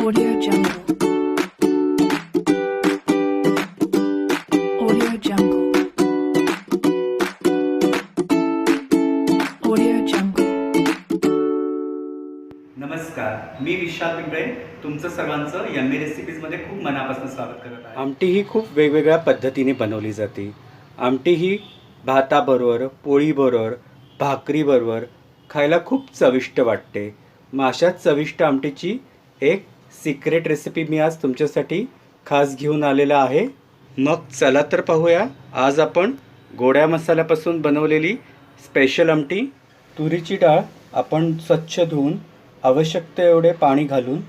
Audio Jungle. Audio Jungle. Audio Jungle. नमस्कार मी विशाल पिंपळे तुमचं सर्वांचं एम ए रेसिपीजमध्ये खूप मनापासून स्वागत करत आहे आमटी ही खूप वेगवेगळ्या पद्धतीने बनवली जाते आमटी ही भाताबरोबर पोळीबरोबर भाकरीबरोबर खायला खूप चविष्ट वाटते मग अशाच चविष्ट आमटीची एक सिक्रेट रेसिपी मी आज तुमच्यासाठी खास घेऊन आलेला आहे. मग चला तर पाहूया. आज आपण गोड्या मसाल्यापासून बनवलेली स्पेशल आमटी तुरीची डाळ आपण स्वच्छ धुवून आवश्यकते एवढे पाणी घालून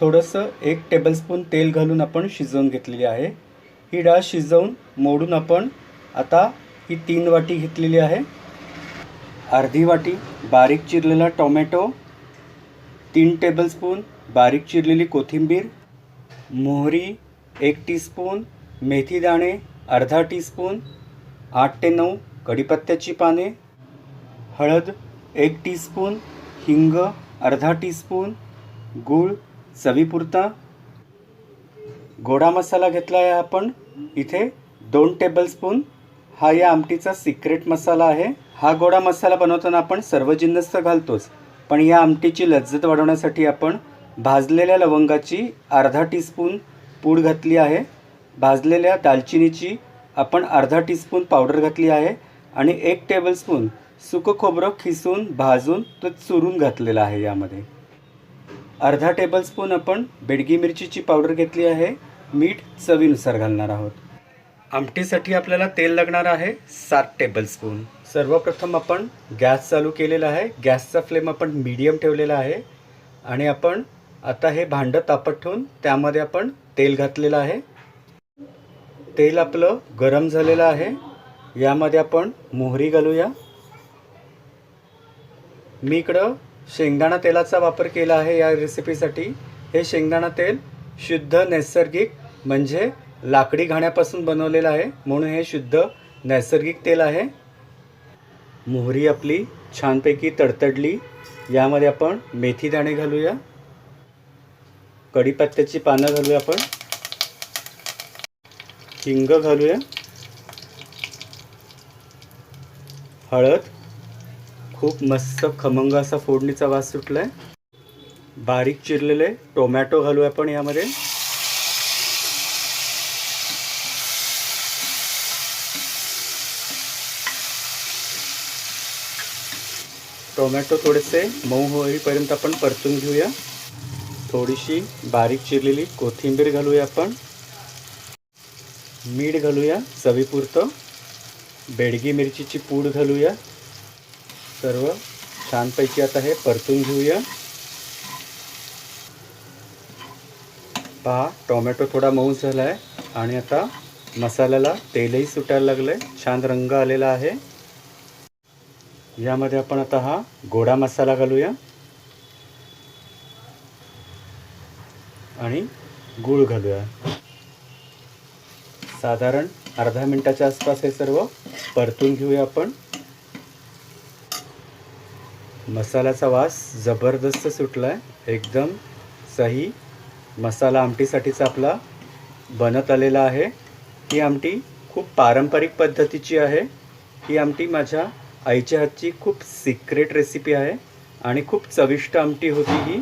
थोडंसं एक टेबलस्पून तेल घालून आपण शिजवून घेतलेली आहे. ही डाळ शिजवून मोडून आपण आता ही तीन वाटी घेतलेली आहे. अर्धी वाटी बारीक चिरलेला टोमॅटो तीन टेबलस्पून बारीक चिरलेली कोथिंबीर मोहरी एक टीस्पून मेथी दाणे अर्धा टीस्पून आठ ते नऊ कढीपत्त्याची पाने हळद एक टीस्पून हिंग अर्धा टीस्पून गूळ चवीपुरता. गोडा मसाला घेतला आहे आपण इथे दोन टेबलस्पून हा या आमटीचा सिक्रेट मसाला आहे. हा गोडा मसाला बनवताना आपण सर्व जिन्नस घालतोच पण या आमटीची लज्जत वाढवण्यासाठी आपण भाजलेल्या लवंगाची अर्धा टीस्पून पूड घातली आहे. भाजलेल्या दालचिनीची आपण अर्धा टीस्पून पावडर घातली आहे आणि एक टेबलस्पून सुकं खोबरं खिसून भाजून तो चुरून घातलेलं आहे यामध्ये. अर्धा टेबलस्पून आपण बेडगी मिरचीची पावडर घेतली आहे. मीठ चवीनुसार घालणार आहोत. आमटीसाठी आपल्याला तेल लागणार आहे सात टेबलस्पून सर्वप्रथम आपण गॅस चालू केलेला आहे. गॅसचा फ्लेम आपण मीडियम ठेवलेला आहे आणि आपण आता हे भांडं तापत ठेवून त्यामध्ये आपण तेल घातलेलं आहे. तेल आपलं गरम झालेलं आहे. यामध्ये आपण मोहरी घालूया. मी इकडं शेंगदाणा तेलाचा वापर केला आहे या रेसिपीसाठी हे शेंगदाणा तेल शुद्ध नैसर्गिक म्हणजे लाकडी घाण्यापासून बनवलेलं आहे. म्हणून हे शुद्ध नैसर्गिक तेल आहे. मोहरी आपली छानपैकी तडतडली. यामध्ये आपण मेथी दाणे घालूया. कढीपत्त्याची पानं घालूया आपण. हिंग घालूया. हळद. खूप मस्त खमंग असा फोडणीचा वास सुटलाय. बारीक चिरलेले टोमॅटो घालूया आपण यामध्ये. टोमॅटो थोडेसे मऊ होईपर्यंत आपण परतून घेऊया. थोडीशी बारीक चिरलेली कोथिंबीर घालूया आपण. मीठ घालूया चवीपुरतं. बेडगी मिरचीची पूड घालूया. सर्व छानपैकी आता हे परतून घेऊया. पहा टोमॅटो थोडा मऊ झाला आहे आणि आता मसाल्याला तेलही सुटायला लागलं आहे छान रंग आलेला आहे. यामध्ये आपण आता हा गोडा मसाला घालूया. आणि गूळ घालूया. साधारण अर्धा मिनटाच्या आसपास हे सर्व परतून घेऊया आपण. मसाल्याचा वास जबरदस्त सुटला आहे एकदम सही मसाला आमटीसाठीचा आपला बनत आलेला आहे. ही आमटी खूप पारंपरिक पद्धतीची आहे. ही आमटी माझ्या आईच्या हातची खूप सिक्रेट रेसिपी आहे आणि खूप चविष्ट आमटी होती ही.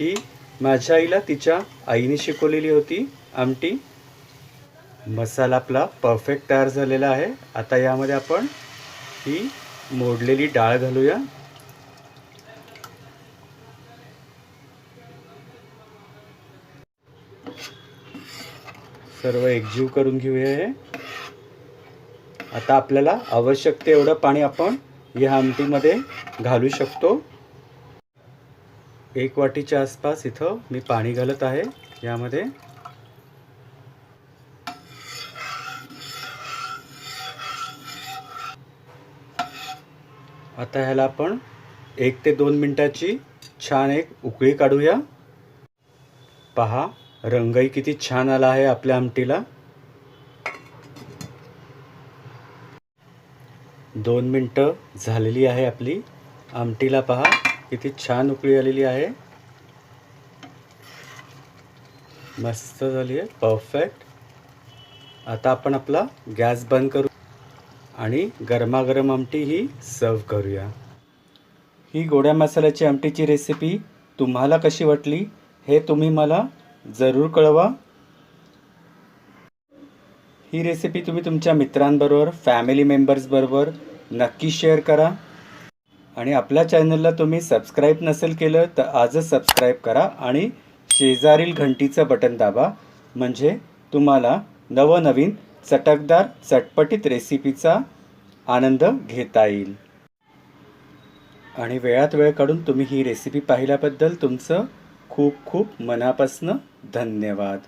ही माझ्या आईला तिच्या आईने शिकवलेली होती आमटी. मसाला आपला परफेक्ट तयार झालेला आहे. आता यामध्ये आपण ही मोडलेली डाळ घालूया. सर्व एकजीव करून घेऊया हे. आता आपल्याला आवश्यक ते एवढं पाणी आपण या आमटीमध्ये घालू शकतो. एक वाटीच्या आसपास इथं मी पाणी घालत आहे यामध्ये. आता ह्याला आपण एक ते दोन मिनटाची छान एक उकळी काढूया. पहा रंगही किती छान आला आहे आपल्या आमटीला. दोन मिनटं झालेली आहे आपली आमटीला पहा. किती छान उकळी आलेली आहे. मस्त झाली आहे. परफेक्ट आता आपण आपला गॅस बंद करू आणि गरमागरम आमटी ही सर्व करूया. ही गोड्या मसाल्याची आमटीची रेसिपी तुम्हाला कशी वाटली हे तुम्ही मला जरूर कळवा. ही रेसिपी तुम्ही तुमच्या मित्रांबरोबर फॅमिली मेंबर्सबरोबर नक्की शेअर करा. आणि आपल्या चॅनलला तुम्ही सबस्क्राईब नसेल केलं तर आजच सबस्क्राईब करा आणि शेजारील घंटीचं बटन दाबा. म्हणजे तुम्हाला नवनवीन चटकदार चटपटीत रेसिपीचा आनंद घेता येईल. आणि वेळात वेळ काढून तुम्ही ही रेसिपी पाहिल्याबद्दल तुमचं खूप खूप मनापासनं धन्यवाद.